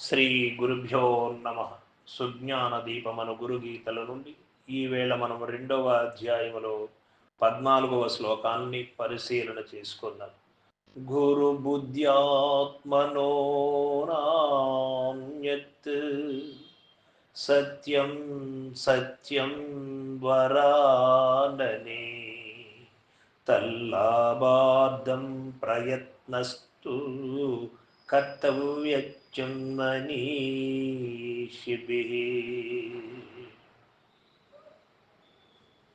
శ్రీ గురుభ్యో నమ. సుజ్ఞాన దీపమను గురుగీతల నుండి ఈవేళ మనం రెండవ అధ్యాయములో పద్నాలుగవ శ్లోకాన్ని పరిశీలన చేసుకుందాం. గురు బుద్ధ్యాత్మనోనాన్యత్ సత్యం సత్యం వరాననే తల్లాబార్థం ప్రయత్నస్తు కర్తవ్యత్యం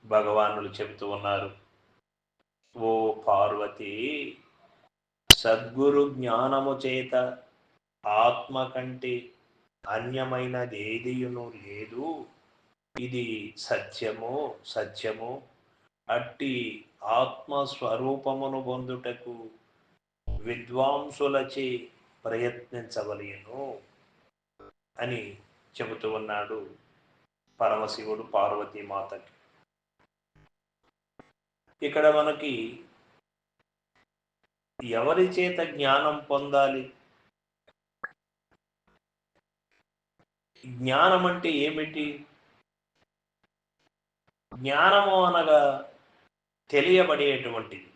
భగవానులు చెబుతూ ఉన్నారు ఓ పార్వతి సద్గురు జ్ఞానము చేత ఆత్మ కంటే అన్యమైనదేదియును లేదు. ఇది సత్యము సత్యము అట్టి ఆత్మస్వరూపమును పొందుటకు విద్వాంసులచే ప్రయత్నించవలేను అని చెబుతూ ఉన్నాడు పరమశివుడు పార్వతీమాతకి. ఇక్కడ మనకి ఎవరి చేత జ్ఞానం పొందాలి? జ్ఞానం అంటే ఏమిటి? జ్ఞానము అనగా తెలియబడేటువంటిది.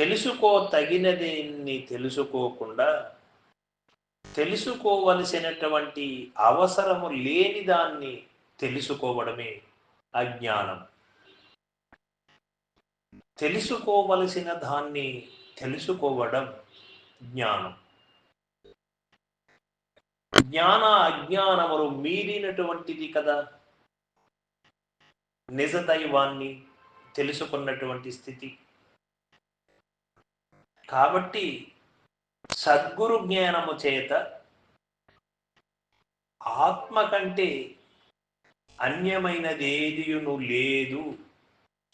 తెలుసుకో తగినదేన్ని తెలుసుకోకుండా తెలుసుకోవలసినటువంటి అవసరము లేని దాన్ని తెలుసుకోవడమే అజ్ఞానం. తెలుసుకోవలసిన దాన్ని తెలుసుకోవడం జ్ఞానం. జ్ఞాన అజ్ఞానములు మీరినటువంటిది కదా. నిజ దైవాన్ని తెలుసుకున్నటువంటి స్థితి. కాబట్టి సద్గురు జ్ఞానము చేత ఆత్మ కంటే అన్యమైనదేదియును లేదు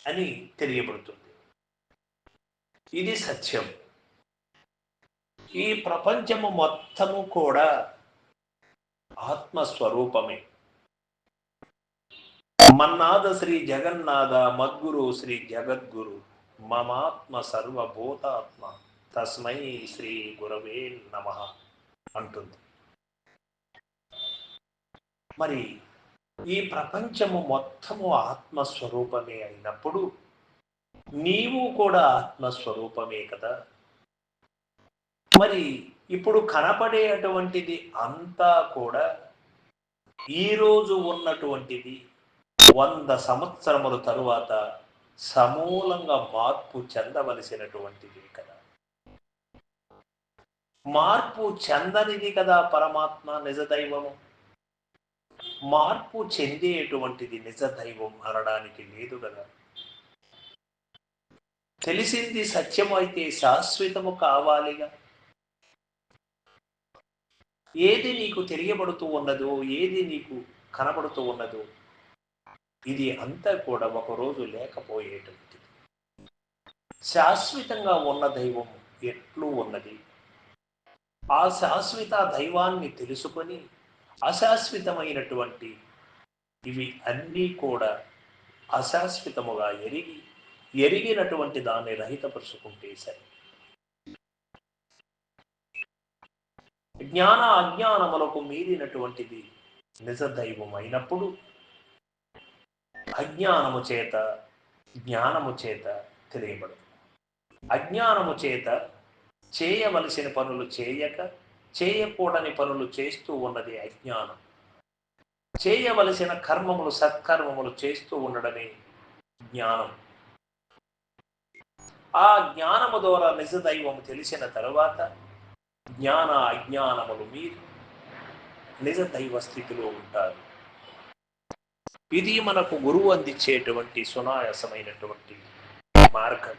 అని తెలియబడుతుంది. ఇది సత్యం. ఈ ప్రపంచము మొత్తము కూడా ఆత్మస్వరూపమే. మన్నాద శ్రీ జగన్నాథ మద్గురు శ్రీ జగద్గురు మమాత్మ సర్వభూతాత్మ. తస్మై శ్రీ గురవే నమ అంటుంది. మరి ఈ ప్రపంచము మొత్తము ఆత్మస్వరూపమే అయినప్పుడు నీవు కూడా ఆత్మస్వరూపమే కదా. మరి ఇప్పుడు కనపడేటువంటిది అంతా కూడా ఈరోజు ఉన్నటువంటిది వంద సంవత్సరముల తరువాత సమూలంగా మార్పు చెందవలసినటువంటిది కదా. మార్పు చెందనిది కదా పరమాత్మ నిజ దైవము. మార్పు చెందేటువంటిది నిజ దైవం అనడానికి లేదు కదా. తెలిసింది సత్యం అయితే శాశ్వతము కావాలిగా. ఏది నీకు తెలియబడుతూ ఉన్నదో ఏది నీకు కనబడుతూ ఉన్నదో ఇది అంతా కూడా ఒకరోజు లేకపోయేటువంటిది. శాశ్వతంగా ఉన్న దైవం ఎట్లు ఉన్నది? ఆ శాశ్వత దైవాన్ని తెలుసుకొని అశాశ్వతమైనటువంటి ఇవి అన్నీ కూడా అశాశ్వతముగా ఎరిగి ఎరిగినటువంటి దాన్ని రహితపరుచుకుంటే సరే. జ్ఞాన అజ్ఞానములకు మీరినటువంటిది నిజ దైవం అయినప్పుడు అజ్ఞానము చేత జ్ఞానము చేత తెలియబడదు అజ్ఞానము చేత చేయవలసిన పనులు చేయక చేయకూడని పనులు చేస్తూ ఉన్నది అజ్ఞానం. చేయవలసిన కర్మములు సత్కర్మములు చేస్తూ ఉండడమే జ్ఞానం. ఆ జ్ఞానము ద్వారా నిజ దైవము తెలిసిన తరువాత జ్ఞాన అజ్ఞానములు మీరు నిజ దైవ స్థితిలో ఉంటారు. ఇది మనకు గురువు అందించేటువంటి సునాయాసమైనటువంటి మార్గం.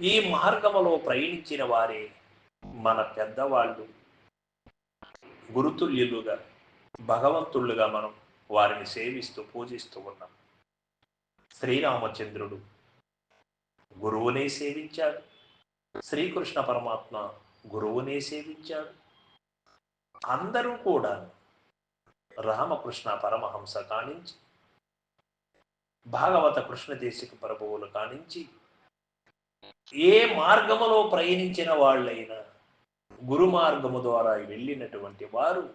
ఈ మార్గములో ప్రయాణించిన వారే మన పెద్దవాళ్ళు గురుతుల్యులుగా భగవంతుళ్ళుగా మనం వారిని సేవిస్తూ పూజిస్తూ ఉన్నాం. శ్రీరామచంద్రుడు గురువునే సేవించాడు. శ్రీకృష్ణ పరమాత్మ గురువునే సేవించాడు. అందరూ కూడా రామకృష్ణ పరమహంస కానించి భాగవత కృష్ణదేశిక ప్రభువులు కానించి ఏ మార్గములో ప్రయాణించిన వాళ్ళైనా గురు మార్గము ద్వారా వెళ్ళినటువంటి వారు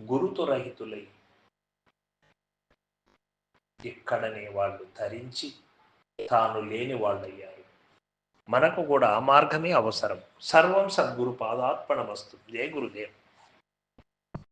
గురుతురహితులై ఎక్కడనే వాళ్ళు ధరించి తాను లేని వాళ్ళయ్యారు. మనకు కూడా ఆ మార్గమే అవసరం. సర్వం సద్గురు పాదార్పణమస్తు. జయ గురుదేవ్.